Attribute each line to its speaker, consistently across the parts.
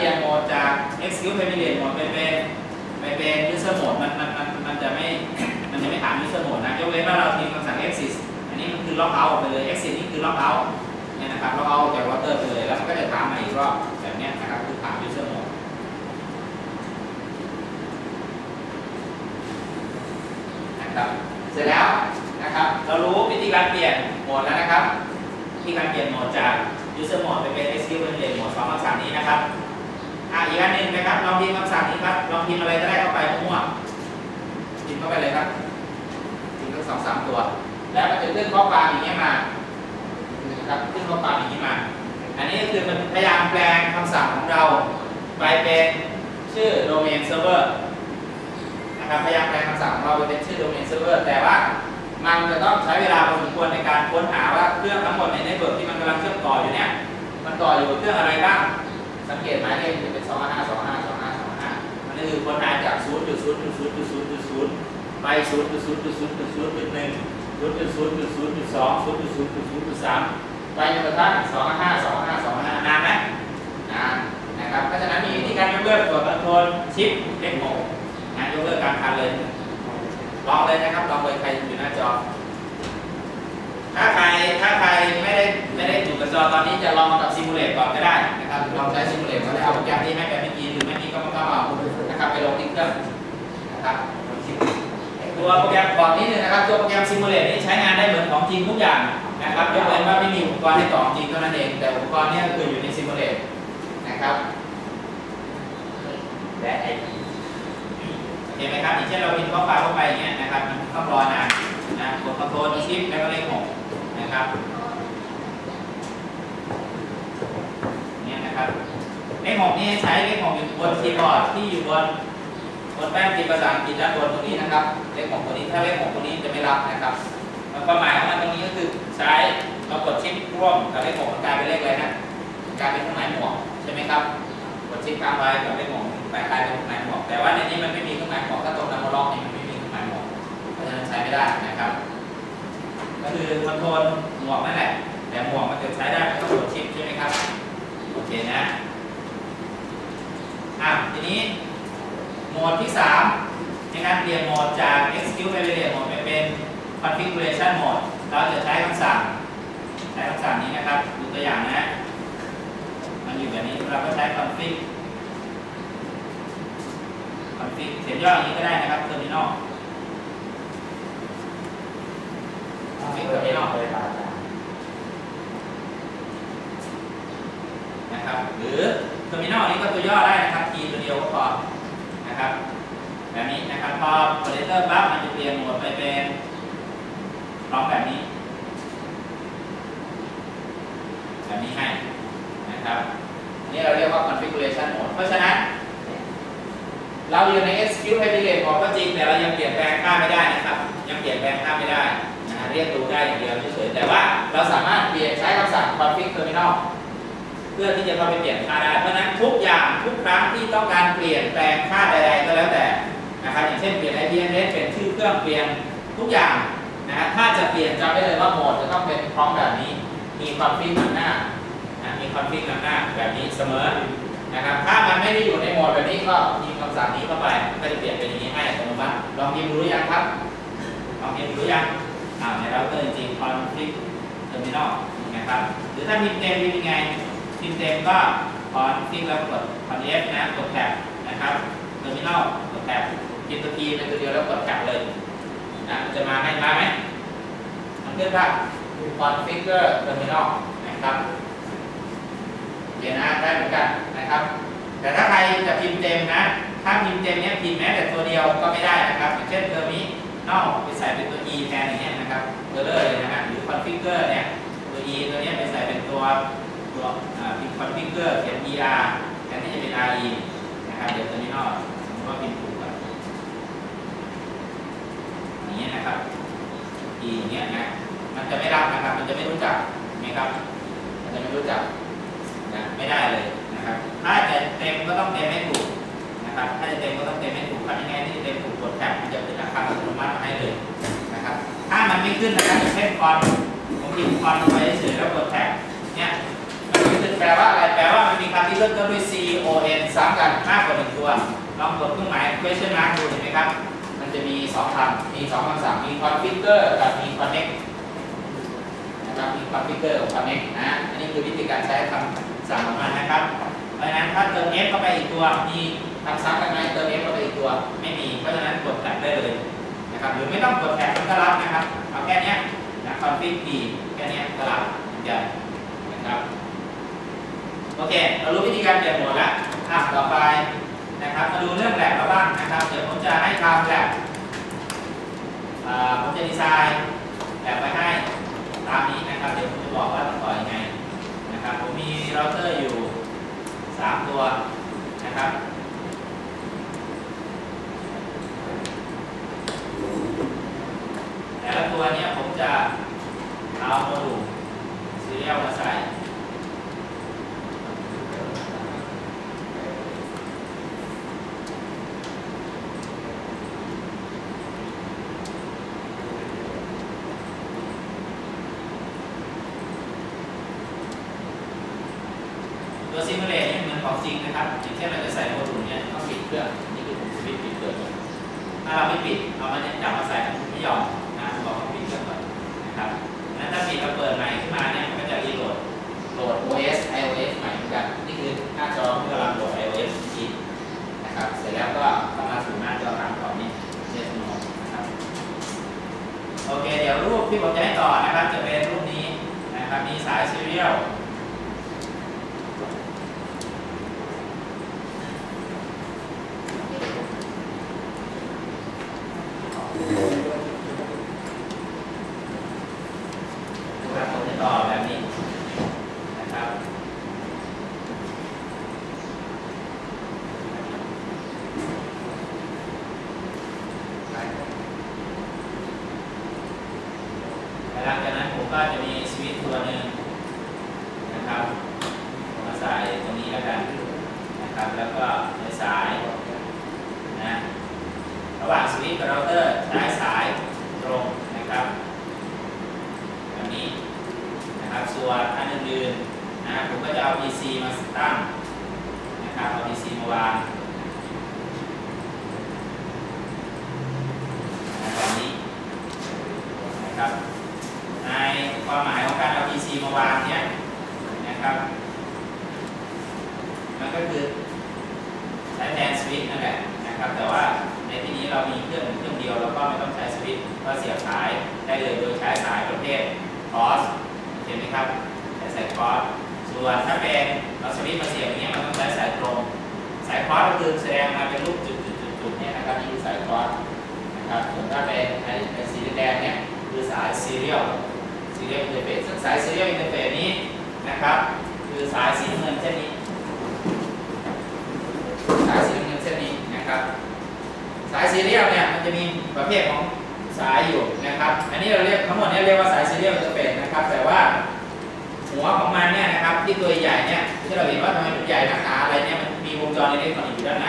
Speaker 1: ปลี่ยนโหมดจาก execute familiar mode ไปเป็นไปเป็น user mode มันมันมันมันจะไม่มันจะไม่ถาม user mode นะยกเว้นว่าเราพิมพ์คำสั่ง exit อันนี้มันคือ log out ไปเลย exit นี่คือ log out เนี่ยนะครับ log out จาก router ไปเลยแล้วมันก็จะถามมาอีกรอบแบบนี้นะครับคือถาม user mode นะครับเสร็จแล้วนะครับเรารู้วิธีการเปลี่ยนโหมดแล้วนะครับวิธีการเปลี่ยนโหมดจาก user mode ไปเป็น execute familiar mode สองคำสั่งนี้นะครับ อะอีกอันหนึ่งนะครับลองพิมพ์คำสั่งนี้ครับลองพิมพ์อะไรก็ได้เข้าไปมั่วพิมพ์เข้าไปเลยครับพิมพ์ทั้งสองสามตัว แล้วมันจะขึ้นข้อความอย่างนี้ยมานะครับขึ้นข้อความอย่างนี้มา อันนี้ก็คือมันพยายามแปลงคำสั่งของเราไปเป็นชื่อ domain server นะครับพยายามแปลงคำสั่งของเราไปเป็นชื่อ domain server แต่ว่ามันจะต้องใช้เวลาพอสมควรในการค้นหาว่าเครื่องทั้งหมดในเน็ตเวิร์กที่มันกำลังเชื่อมต่ออยู่เนี่ยมันต่ออยู่กับเครื่องอะไรบ้างสังเกตไหมายเลขจะเป็น สองห้าสองห้าสองห้าสองห้ามันก็คือผลงานจากศูนย์จุดศูนย์จุดศูนย์จุดศูนย์จุดศูนย์ไปศูนย์จุดศูนย์จุดศูนย์จุดศูนย์จุดหนึ่งศูนย์จุดศูนย์จุดศูนย์จุดสองศูนย์จุดศูนย์จุดศูนย์จุดสามไปจนกระทั่งสองห้าสองห้าสองห้านานไหมนานนะครับเพราะฉะนั้นมีวิธีการยกเลิกตัวนบางคนชิปเล็กโหมงานยกเลิกการทานเลยลองเลยนะครับลองเลยใครอยู่หน้าจอถ้าใครถ้าใครไม่ได้ไม่ได้อยู่กับจอตอนนี้จะลองมากับซิมูเลตก่อนก็ได้ นะครับลองใช้ซิมูเลตก็ได้เอาโปรแกรมที่ให้แบบเมื่อกี้หรือไม่มีก็มาเข้าเอานะครับไปลงที่เครื่องนะครับตัวโปรแกรมก่อนนี้นึงนะครับตัวโปรแกรมซิมูเลตนี่ใช้งานได้เหมือนของจริงทุกอย่างนะครับยกเว้นว่าไม่มีอุปกรณ์ให้ต่อจริงเท่านั้นเองแต่อุปกรณ์นี้คืออยู่ในซิมูเลตนะครับและไอพีโอเคไหมครับอย่างเช่นเราพิมพ์ข้อความเข้าไปอย่างเงี้ยนะครับมันต้องรอนานนะกดคอนโทรลชิปแล้วก็เลขหกนะครับ เนี่ยนะครับเลขหกนี่ใช้เลขหกอยู่บนคีย์บอร์ดที่อยู่บนบนแป้นพิมพ์ภาษาอังกฤษด้านบนตรงนี้นะครับ เลขหกตัวนี้ถ้าเลขหกตัวนี้จะไม่รับนะครับความหมายของมันตรงนี้ก็คือใช้เรากดชิปร่วมกับเลขหกมันกลายเป็นเลขอะไรนะกลายเป็นเครื่องหมายหมวกใช่ไหมครับกดชิปค้างไว้กับเลขหกแปลกลายเป็นเครื่องหมายหมวกแต่ว่าในนี้มันไม่มีเครื่องหมายหมวกถ้าตรงนัมเบอร์ล็อกนี่มันไม่มีเครื่องหมายหมวกเพราะฉะนั้นใช้ไม่ได้นะครับ ก็คือคอนโทรลหมวกนั่นแหละแต่หมวกมันจะใช้ได้ไม่ต้องกดชิปใช่ไหมครับ โอเคนะ อะ ทีนี้ โห มดที่ 3 ในการเปลี่ยนโหมดจาก execute variable mode ไปเป็น configuration mode เราจะใช้คำสั่งใช้คำสั่งนี้นะครับดูตัวอย่างนะ มันอยู่แบบนี้เราก็ใช้ config config เขียนย่ออย่างนี้ก็ได้นะครับ terminal config terminal นะครับ หรือ terminal นี้ก็ตัวย่อได้นะครับ T ตัวเดียวก็พอ นะครับแบบนี้นะครับพอ operator ปั๊บมันจะเปลี่ยนโหมดไปเป็นร้อมแบบนี้ แบบนี้ให้นะครับนี่เราเรียกว่า configuration mode เพราะฉะนั้น เราอยู่ใน execute variable mode ก็จริง แต่เรายังเปลี่ยนแปลงค่าไม่ได้นะครับ ยังเปลี่ยนแปลงค่าไม่ได้นะเรียกดูได้อย่างเดียวเฉยๆแต่ว่าเราสามารถเปลี่ยนใช้คำสั่ง config terminal พื่อที่จะเข้าไปเปลี่ยนค่าได้เพราะนั้นทุกอย่างทุกครั้งที่ต้องการเปลี่ยนแปลงค่าใด ๆ ก็แล้วแต่นะครับอย่างเช่นเปลี่ยน IP address เปลี่ยนชื่อเครื่องเปลี่ยนทุกอย่างนะฮะถ้าจะเปลี่ยนจำไว้เลยว่าโหมดจะต้องเป็นพร้อมแบบนี้ มีคอนฟิกนำหน้านะมีคอนฟิกนำหน้าแบบนี้เสมอนะครับถ้ามันไม่ได้อยู่ในโหมดแบบนี้ก็ยิงคำสั่งนี้เข้าไปก็จะเปลี่ยนเป็นอย่างนี้ให้อัตโนมัติลองพิมพ์รู้ยังครับลองพิมพ์รู้ยังอ่าในเราเตอร์จริงๆ config terminal นะครับหรือถ้าพิมพ์เต็มมียังไง พิมเต็มก็ config แล้วกด ctrl F นะกดแท็บนะครับ terminal กดแท็บพิมพ์ตัวทีเป็นตัวเดียวแล้วกดแท็บเลยนะจะมาให้มาไหมมันขึ้นว่า configure terminal นะครับเดี๋ยวนะได้เหมือนกันนะครับ แต่ถ้าใครจะพิมพ์เต็มนะ ถ้าพิมพ์เต็มเนี้ยพิมพ์แม้แต่ตัวเดียวก็ไม่ได้นะครับอย่างเช่นเทอร์มินอกไปใส่เป็นตัว e แทนอย่างเงี้ยนะครับเออเลยนะฮะหรือ configure เนี่ยตัว e ตัวเนี้ยไปใส่เป็นตัวตัว คอ่าพิมพ์ configure เขียน er แทนที่จะเป็น re นะครับเดี๋ยวเทอร์มินอลสมมติว่าพิมพ์ถูกก่อนอย่างเงี้ยนะครับ e อย่างเงี้ยนะมันจะไม่รับนะครับ มันจะไม่รู้จักนไหมครับ มันจะไม่รู้จักนะไม่ได้เลยนะครับ ถ้าจะเต็มก็ต้องเต็มให้ถูกนะครับ ถ้าจะเต็มก็ต้องเต็มให้ถูกทำยังไงที่จะเต็มถูกกดแท็บมันจะขึ้นราคาอัตโนมัติมาให้เลยนะครับ ถ้ามันไม่ขึ้นนะครับอย่างเช่นฟอนต์ผมพิมพ์ฟอนต์ลงไปเฉยแล้วกดแท็บเนี่ย แปลว่าอะไร แปลว่ามันมีคำที่เริ่มต้นด้วย C O N ซ้ำกันมากกว่าหนึ่งตัว ลองกดเครื่องหมาย question mark ดูเห็นไหมครับ มันจะมีสองคำมีสองคำสั่งมี configure กับมี connect นะครับ มี configure กับ connect นะ อันนี้คือวิธีการใช้คำสั่งของมันนะครับ เพราะฉะนั้นถ้าเติม f เข้าไปอีกตัว มีคำซ้ำกันไหมเติม f เข้าไปอีกตัว ไม่มี เพราะฉะนั้นกดแท็บได้เลยนะครับ หรือไม่ต้องกดแท็บมันก็รับนะครับ เอาแค่นี้นะ config p แค่นี้ก็รับเหมือนกันนะครับ โอเค เรารู้วิธีการเปลี่ยนโหมดแล้วอะต่อไปนะครับ มาดูเรื่องแลบเราบ้างนะครับ เดี๋ยวผมจะให้ทำแลบผมจะดีไซน์แลบไปให้ตามนี้นะครับ เดี๋ยวผมจะบอกว่าต้องต่อยังไงนะครับ ผมมีเราเตอร์อยู่ 3 ตัวนะครับ แต่ละตัวเนี้ยผมจะเอาโมดูลซีเรียลมาใส่ ตัวซิมูเลตเนี่ยเหมือนของจริงนะครับอย่างเช่นเราจะใส่โมดูลเนี่ยต้องปิดเครื่องนี่คือผมจะปิดปิดเปิดก่อนถ้าเราไม่ปิดเอามันเนี่ยจับมาใส่ไม่ยอมนะบอกว่าปิดเครื่องก่อนนะครับนั้นถ้าปิดเราเปิดใหม่ขึ้นมาเนี่ยมันก็จะรีโหลดโหลด OS iOS ใหม่เหมือนกันนี่คือหน้าจอที่กำลังโหลด iOS อีกนะครับเสร็จแล้วก็เข้ามาสู่หน้าจอตามต่อนี้เช็ดโนนะครับโอเคเดี๋ยวรูปที่ผมจะให้ต่อนะครับจะเป็นรูปนี้นะครับมีสายซีเรียล นะครับผมจะต่อแบบนี้นะครับและหลังจากนั้นผมก็จะมีสวิตช์ตัวหนึ่งนะครับผมมาใส่ตรงนี้แล้วกันนะครับ แล้วก็ในสายนะระหว่างสวิตช์กับเราเตอร์ใช้สายตรงนะครับ แบบนี้นะครับส่วนอันอื่นๆนะผมก็ จะเอา PC มาตั้งนะครับเอา PC มาวางนะแบบนี้นะครับในความหมายของการเอา PC มาวางเนี่ยนะครับมันก็คือใช้แทนสวิตช์นั่นแหละนะครับ แต่ว่าในที่นี้เรามีเครื่องเครื่องเดียวเราก็ไม่ต้องใช้สวิตช์ก็เสียบสายได้เลยโดยใช้สายประเภทคอสเห็นไหมครับใช้สายคอส ส่วนถ้าเป็นเราสวิตมาเสียบอย่างเงี้ยมันต้องใช้สายตรง สายคอสก็คือแสดงมาเป็นรูปจุดๆๆเนี่ยนะครับนี่คือสายคอสนะครับส่วนถ้าเป็นไอ้สีแดงเนี่ยคือสายซีเรียลซีเรียลอินเทอร์เฟซซึ่งสายซีเรียลอินเทอร์เฟซนี้นะครับ คือสายสีน้ำเงินเช่นนี้ สายสีน้ำเงินเช่นนี้นะครับ สายซีเรียลเนี่ยมันจะมีประเภทของสายอยู่นะครับ อันนี้เราเรียกทั้งหมดนี้เรียกว่าสายซีเรียลอินเทอร์เฟซนะครับ แต่ว่า หัวของมันเนี่ยนะครับที่ตัวใหญ่เนี่ยที่เราเห็นว่าทำไมมันใหญ่หนักหนาอะไรเนี่ยมันมีวงจรอิเล็กทรอนิกส์อยู่ด้านใน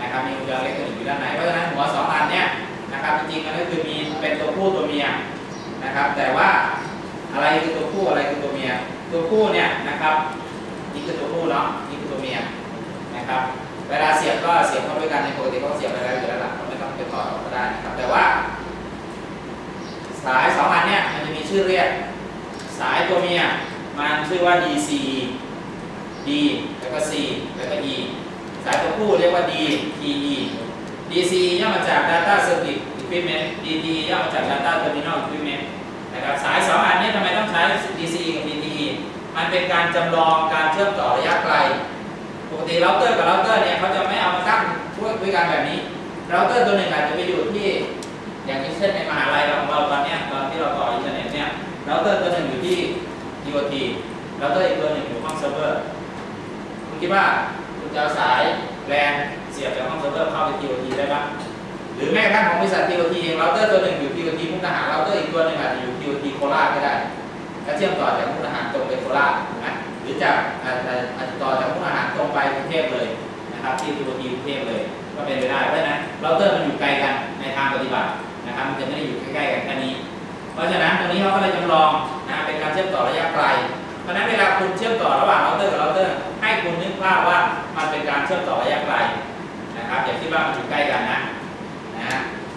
Speaker 1: นะครับมีวงจรอิเล็กทรอนิกส์อยู่ด้านในเพราะฉะนั้นหัวสองอันเนี่ยนะครับจริงๆมันก็คือมีเป็นตัวผู้ตัวเมียนะครับแต่ว่าอะไรคือตัวผู้อะไรคือตัวเมีย ตัวผู้เนี่ยนะครับนี่คือตัวผู้เนาะนี่คือตัวเมียนะครับเวลาเสียบก็เสียบเข้าด้วยกันในปกติเขาเสียบไปแล้วอยู่แล้วล่ะเราไม่ต้องไปถอดออกก็ได้นะครับแต่ว่า สายสองอันเนี่ยมันจะมีชื่อเรียกสายตัวเมีย มันชื่อว่า DC D แล้วก็ C แล้วก็ E สายตัวผู้เรียกว่า D TE DC ย่อมาจาก Data Circuit Equipment DT ย่อมาจาก Data Terminal Equipment นะครับสายสองอันนี้ทำไมต้องใช้ DC กับ DTE มันเป็นการจำลองการเชื่อมต่อระยะไกล ปกติเราเตอร์กับเราเตอร์เนี่ยเขาจะไม่เอามาตั้งด้วยกันแบบนี้เราเตอร์ตัวหนึ่งอาจจะไปอยู่ที่อย่างเช่นในมหาลัยของเราตอนเนี้ยตอนที่เราต่ออินเทอร์เน็ตเนี่ยเราเตอร์ตัวหนึ่งอยู่ที่ DOT เราเตอร์อีกตัวหนึ่งอยู่ห้องเซิร์ฟเวอร์คุณคิดว่าคุณจะเอาสายแลนเสียบจากห้องเซิร์ฟเวอร์เข้าไป DOT ได้ปะหรือแม้กระทั่งของบริษัท DOT เองเราเตอร์ตัวหนึ่งอยู่ DOT มุกดาหารเราเตอร์อีกตัวหนึ่งอาจจะอยู่ DOT โคราชก็ได้แล้วเชื่อมต่อจากมุกดาหารตรงไปโคราชนะหรือจากอาจจะอาจจะต่อจากมุกดาหารตรงไปกรุงเทพเลยนะครับที่ DOT กรุงเทพเลยก็เป็นไปได้เพราะฉะนั้นเราเตอร์มันอยู่ไกลกันในทางปฏิบัตินะครับมันจะไม่ได้อยู่ใกล้ๆกันแค่นี้ เพราะฉะนั้นตรงนี้เขาก็เลยจำลอง ชื่อมต่อระยะไกลราะนั้นเวลาคุณเชื่อมต่อระหว่างเราเตอร์กับเราเตอร์ให้คุณนึกภาพว่ามันเป็นการเชื่อมต่อระยะไกลนะครับอย่าคิดว่ามันอยู่ใกล้กันนะนะ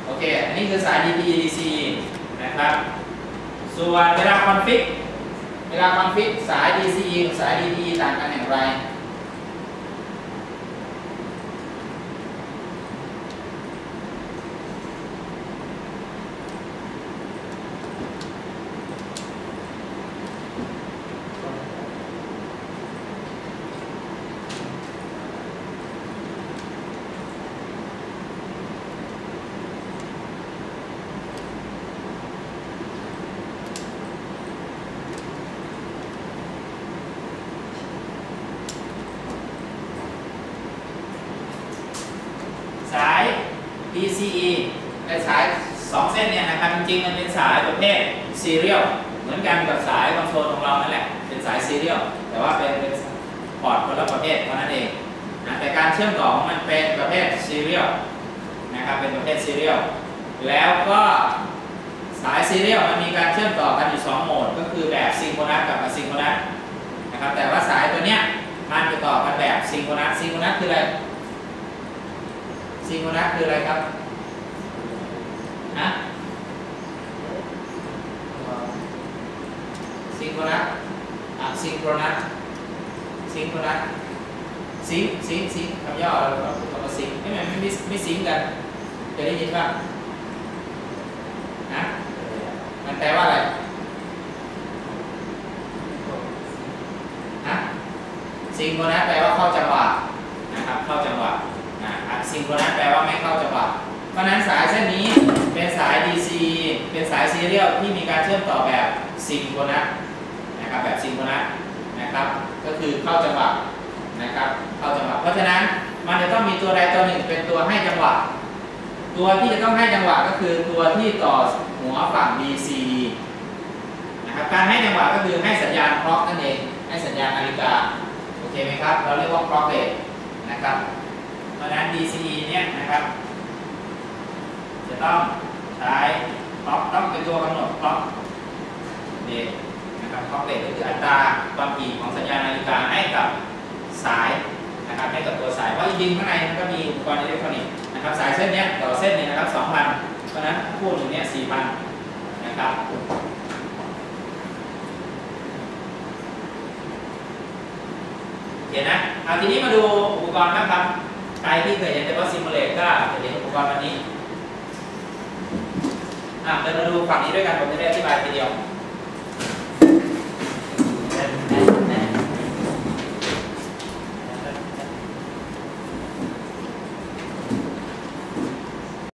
Speaker 1: โอเค อันนี้คือสาย DPE DC นะครับ ส่วนเวลาคอนฟิก เวลาคอนฟิกสาย DCE กับสาย DPE ต่างกันอย่างไร สาย DCE และสาย 2 เส้นเนี่ยนะครับจริงๆมันเป็นสายประเภทซีเรียลเหมือนกันกับสายคอนโทรลของเรานั่นแหละ เป็นสายซีเรียลแต่ว่าเป็นเป็นพอร์ตคนละประเภทเท่านั้นเองนะแต่การเชื่อมต่อของมันเป็นประเภทซีเรียลนะครับเป็นประเภทซีเรียลแล้วก็สายซีเรียลมันมีการเชื่อมต่อกันอยู่ 2 โหมด ก็คือแบบซิงโครนัสกับอซิงโครนัสนะครับแต่ว่าสายตัวเนี้ยมันจะต่อกันแบบซิงโครนัสซิงโครนัสคืออะไรซิงโครนัสคืออะไรครับ ฮะซิงโครนัสอะซิงโครนัสซิงโครนัสซิงซิงซิงคำย่อเราเราพูดคำว่าซิงไม่ไม่ไม่ไม่ซิงกันเคยได้ยินป่ะฮะมันแปลว่าอะไรฮะซิงโครนัสแปลว่าเข้าจังหวะนะครับเข้าจังหวะนะซิงโครนัสแปลว่าไม่เข้าจังหวะ เพราะนั้นสายเส้นนี้เป็นสาย DC เป็นสายซีเรียลที่มีการเชื่อมต่อแบบซิงโครนัสนะครับแบบซิงโครนัสนะครับ ก็คือเข้าจังหวะนะครับเข้าจังหวะเพราะฉะนั้นมันจะต้องมีตัวใดตัวหนึ่งเป็นตัวให้จังหวะ ตัวที่จะต้องให้จังหวะก็คือตัวที่ต่อหัวฝั่ง DC นะครับการให้จังหวะก็คือให้สัญญาณคล็อกนั่นเองให้สัญญาณนาฬิกาโอเคไหมครับ เราเรียกว่า clock rate นะครับเพราะฉะนั้น DCE เนี่ยนะครับ จะต้องใช้คล็อกต้องเป็นตัวกำหนดคล็อกเดทนะครับคล็อกเดทก็คืออัตราความถี่ของสัญญาณนาฬิกาให้กับสายนะครับให้กับตัวสายเพราะจริงๆข้างในมันก็มีอุปกรณ์อิเล็กทรอนิกส์นะครับสายเส้นเนี้ยต่อเส้นเนี่ยนะครับ2,000เพราะนั้นคู่หนึ่งเนี่ย4,000นะครับโอเคนะเอาทีนี้มาดูอุปกรณ์บ้างครับ ใครที่เคยเห็นแต่ว่าซิมูเลตก็จะเห็นอุปกรณ์วันนี้ อะเดินมาดูฝั่งนี้ด้วยกันผมจะได้อธิบายทีเดียว